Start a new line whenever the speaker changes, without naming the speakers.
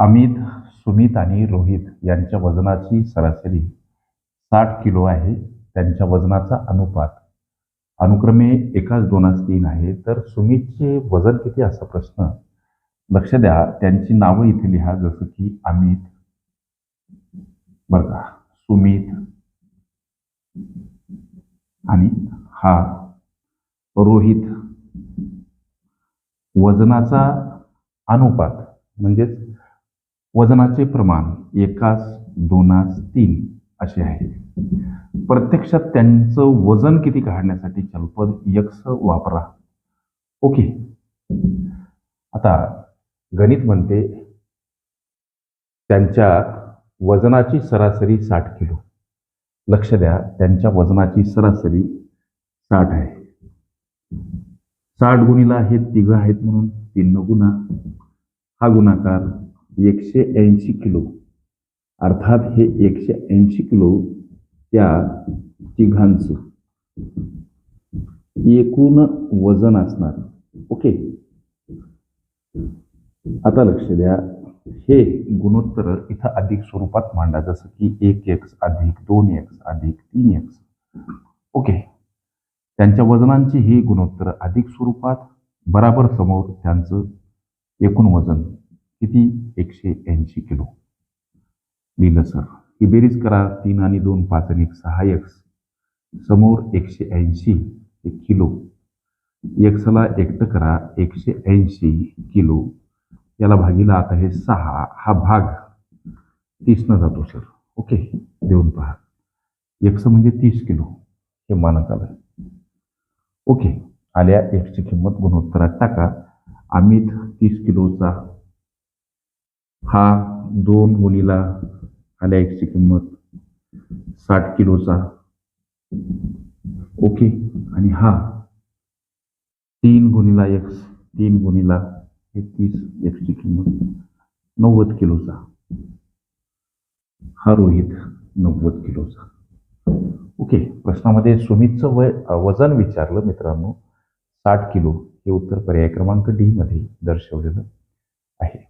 अमित सुमित आणि रोहित यांच्या वजनाची सरासरी साठ किलो आहे. त्यांच्या वजनाचा अनुपात अनुक्रमे एकाच दोनास तीन आहे. तर सुमितचे वजन किती असा प्रश्न? लक्ष द्या. त्यांची नावं इथे लिहा. जसं की अमित बरं का सुमित आणि हा रोहित. वजनाचा अनुपात म्हणजेच वजनाचे प्रमाण एकास दोनास तीन असे आहे. प्रत्यक्षात त्यांचं वजन किती काढण्यासाठी चलपद यक्स वापरा. ओके. आता गणित म्हणते त्यांच्या वजनाची सरासरी साठ किलो. लक्ष द्या त्यांच्या वजनाची सरासरी साठ आहे. साठ गुणीला हे तिघं आहेत म्हणून तीन गुणा हा गुणाकार एकशे ऐंशी किलो. अर्थात हे एकशे ऐंशी किलो त्या तिघांचं. एकूण वजन असणार. ओके? आता लक्ष द्या. हे गुणोत्तर इथं अधिक स्वरूपात मांडा. जसं की एक एक्स अधिक दोन एक्स अधिक तीन एक्स ओके? त्यांच्या वजनांची ही गुणोत्तर अधिक स्वरूपात बराबर समोर त्यांचं एकूण वजन किती? एकशे ऐंशी किलो. दिलं सर. ही बेरीज करा. तीन आणि दोन पाच आणि एक सहा एक्स समोर एकशे ऐंशी एक किलो. एक्सला एकटं करा. एकशे ऐंशी किलो. याला भागीला आता हे सहा. हा भाग तीसनं जातो सर. ओके? देऊन पहा. एक्स म्हणजे तीस किलो. हे मानक आलं. ओके. आल्या एक्सची किंमत गुणोत्तरात टाका. अमित तीस किलोचा हा दोन गुणीला आल्या एक्सची किंमत साठ किलोचा. ओके आणि हा तीन गुणीला एक्स तीन गुणीला हे तीस एक्सची किंमत नव्वद किलोचा. हा रोहित नव्वद किलोचा. ओके प्रश्नामध्ये सुमितचं वय वजन विचारलं मित्रांनो. साठ किलो हे उत्तर पर्याय क्रमांक डी मध्ये दर्शवलेलं आहे.